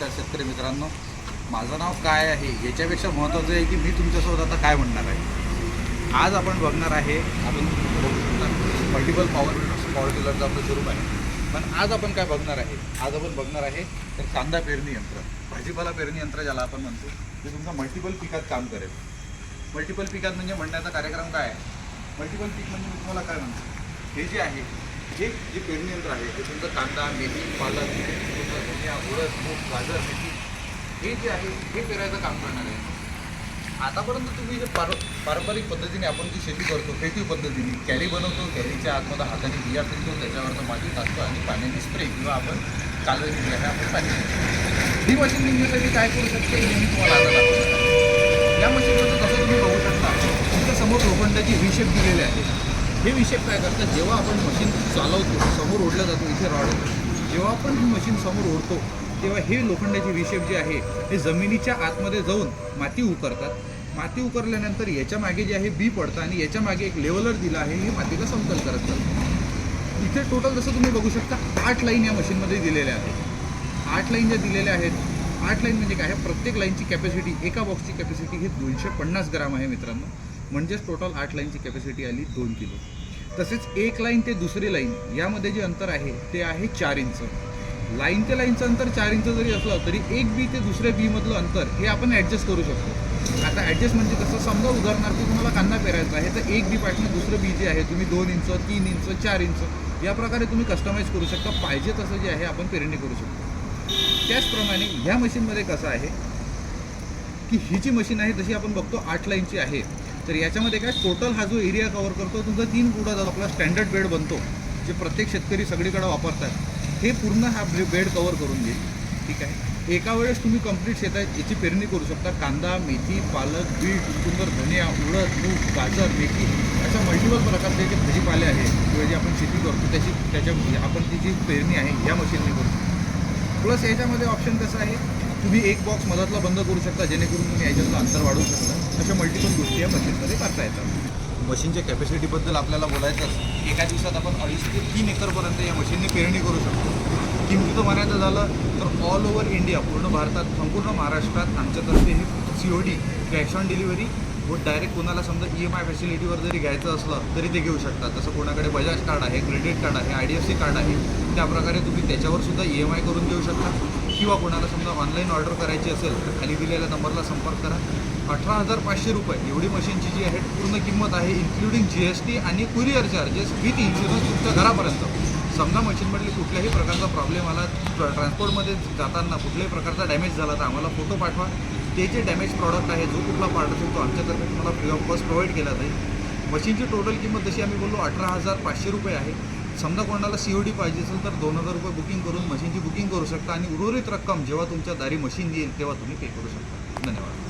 नमस्कार शेतकरी मित्रांनो माझं नाव काय आहे याच्यापेक्षा महत्त्वाचं आहे की मी तुमच्यासोबत आता काय म्हणणार आहे. आज आपण बघणार आहे आपण मल्टिपल पॉवर पॉवर टिलरचं आपलं स्वरूप आहे. पण आज आपण काय बघणार आहे? आज आपण बघणार आहे तर कांदा पेरणी यंत्र. भाजीपाला पेरणी यंत्र ज्याला आपण म्हणतो ते तुमचं मल्टिपल पिकात काम करेल. मल्टिपल पिकात म्हणजे म्हणण्याचा कार्यक्रम काय आहे? मल्टिपल पीक म्हणजे मी तुम्हाला काय म्हणतो? हे जे आहे हे जे पेरणी यंत्र आहे ते तुमचं कांदा मेथी पालक तुमचं धनिया उडद मूग गाजर मेथी हे जे आहे हे पेरायचं काम करणार आहे. आतापर्यंत तुम्ही जे पार पारंपरिक पद्धतीने आपण जी शेती करतो फेकीव पद्धतीने कॅरी बनवतो कॅरीच्या आतमध्ये हाताने बिया फिरतो त्याच्यावरनं माती टाकतो आणि पाण्याने स्प्रे किंवा आपण कालव्याची बिया आपण पाणी ही मशीन निघण्यासाठी काय करू शकते हे मी तुम्हाला आता दाखवतो या मशीनमध्ये कसं तुम्ही बघू शकता तुमच्यासमोर लोखंडाची हिशेप दिलेली आहे. हे विषय काय करतात? जेव्हा आपण मशीन चालवतो समोर ओढलं जातो इथे रॉड जेव्हा आपण ही मशीन समोर ओढतो तेव्हा हे लोखंडाचे विशेप जे आहे हे जमिनीच्या आतमध्ये जाऊन माती उकरतात. माती उकरल्यानंतर याच्या मागे जे आहे बी पडतं आणि याच्या मागे एक लेवलर दिलं आहे हे मातीला समतल करत जातं इथे टोटल जसं तुम्ही बघू शकता आठ लाईन या मशीनमध्ये दिलेल्या आहेत. आठ लाईन ज्या दिलेल्या आहेत आठ लाईन म्हणजे काय? आहे प्रत्येक लाईनची कॅपॅसिटी एका बॉक्सची कॅपॅसिटी ही दोनशे पन्नास ग्राम आहे मित्रांनो. म्हणजेच टोटल आठ लाईनची कॅपॅसिटी आली दोन किलो तसेच एक लाईन ते दुसरी लाईन यामध्ये जे अंतर आहे ते आहे चार इंच लाईन ते लाईनचं अंतर चार इंच जरी असलं तरी एक बी ते दुसऱ्या बीमधलं अंतर हे आपण ॲडजस्ट करू शकतो. आता ॲडजस्ट म्हणजे कसं? समजा उदाहरणार्थ तुम्हाला कांदा पेरायचा आहे तर एक बी पाठनं दुसरं बी जे आहे तुम्ही दोन इंच तीन इंच चार इंच या प्रकारे तुम्ही कस्टमाइज करू शकता. पाहिजे तसं जे आहे आपण पेरणी करू शकतो. त्याचप्रमाणे ह्या मशीनमध्ये कसं आहे की ही जी मशीन आहे जशी आपण बघतो आठ लाईनची आहे. तर याच्यामध्ये काय टोटल हा जो एरिया कव्हर करतो तुमचा तीन फुटा जो आपला स्टँडर्ड बेड बनतो जे प्रत्येक शेतकरी सगळीकडे वापरतात हे पूर्ण हा बेड कव्हर करून देईल. ठीक आहे? एका वेळेस तुम्ही कंप्लीट शेतात याची पेरणी करू शकता. कांदा मेथी पालक बीट चुकुंदर धनिया उडद मूग गाजर मेथी अशा मल्टिपल प्रकारचे जे भाजीपाले आहेत किंवा जे आपण शेती करतो त्याची त्याच्या आपण ती जी पेरणी आहे या मशीनने करू प्लस याच्यामध्ये ऑप्शन कसं आहे? तुम्ही एक बॉक्स मधातला बंद करू शकता जेणेकरून तुम्ही याच्यातलं अंतर वाढवू शकता. अशा मल्टिपल गोष्टी या मशीनमध्ये करता येतात. मशीनच्या कॅपॅसिटीबद्दल आपल्याला बोलायचं असेल एका दिवसात आपण अडीच ते तीन एकरपर्यंत या मशीनने पेरणी करू शकतो. किमतीचं म्हणायचं झालं तर ऑल ओव्हर इंडिया पूर्ण भारतात संपूर्ण महाराष्ट्रात आमच्यातर्फे हे C O D cash on delivery व डायरेक्ट कोणाला समजा ई एम आय फॅसिलिटीवर जरी घ्यायचं असलं तरी ते घेऊ शकतात. जसं कोणाकडे बजाज कार्ड आहे क्रेडिट कार्ड आहे I D F C card आहे त्याप्रकारे तुम्ही त्याच्यावर सुद्धा ई एम आय करून देऊ शकता. किंवा कोणाला समजा ऑनलाईन ऑर्डर करायची असेल तर खाली दिलेल्या नंबरला संपर्क करा. अठरा हजार पाचशे रुपये. एवढी मशीनची जी आहे पूर्ण किंमत आहे इन्क्लुडिंग जी एस टी आणि कुरिअर चार्जेस विथ इन्शुरन्स तुमच्या घरापर्यंत. समजा मशीनमधली कुठल्याही प्रकारचा प्रॉब्लेम आला ट्रान्सपोर्टमध्ये जाताना कुठल्याही प्रकारचा डॅमेज झाला तर आम्हाला फोटो पाठवा. ते जे डॅमेज प्रॉडक्ट आहे जो कुठला पार्ट असेल तो आमच्यातर्फे तुम्हाला फ्री ऑफ कॉस्ट प्रोव्हाइड केला जाईल. मशीनची टोटल किंमत जशी आम्ही बोललो अठरा हजार पाचशे रुपये आहे. समजा कोणाला सी ओ डी पाहिजे असेल तर दोन हजार रुपये बुकिंग करून मशीनची बुकिंग करू शकता आणि उर्वरित रक्कम जेव्हा तुमच्या दारी मशीन येईल तेव्हा तुम्ही पे करू शकता. धन्यवाद.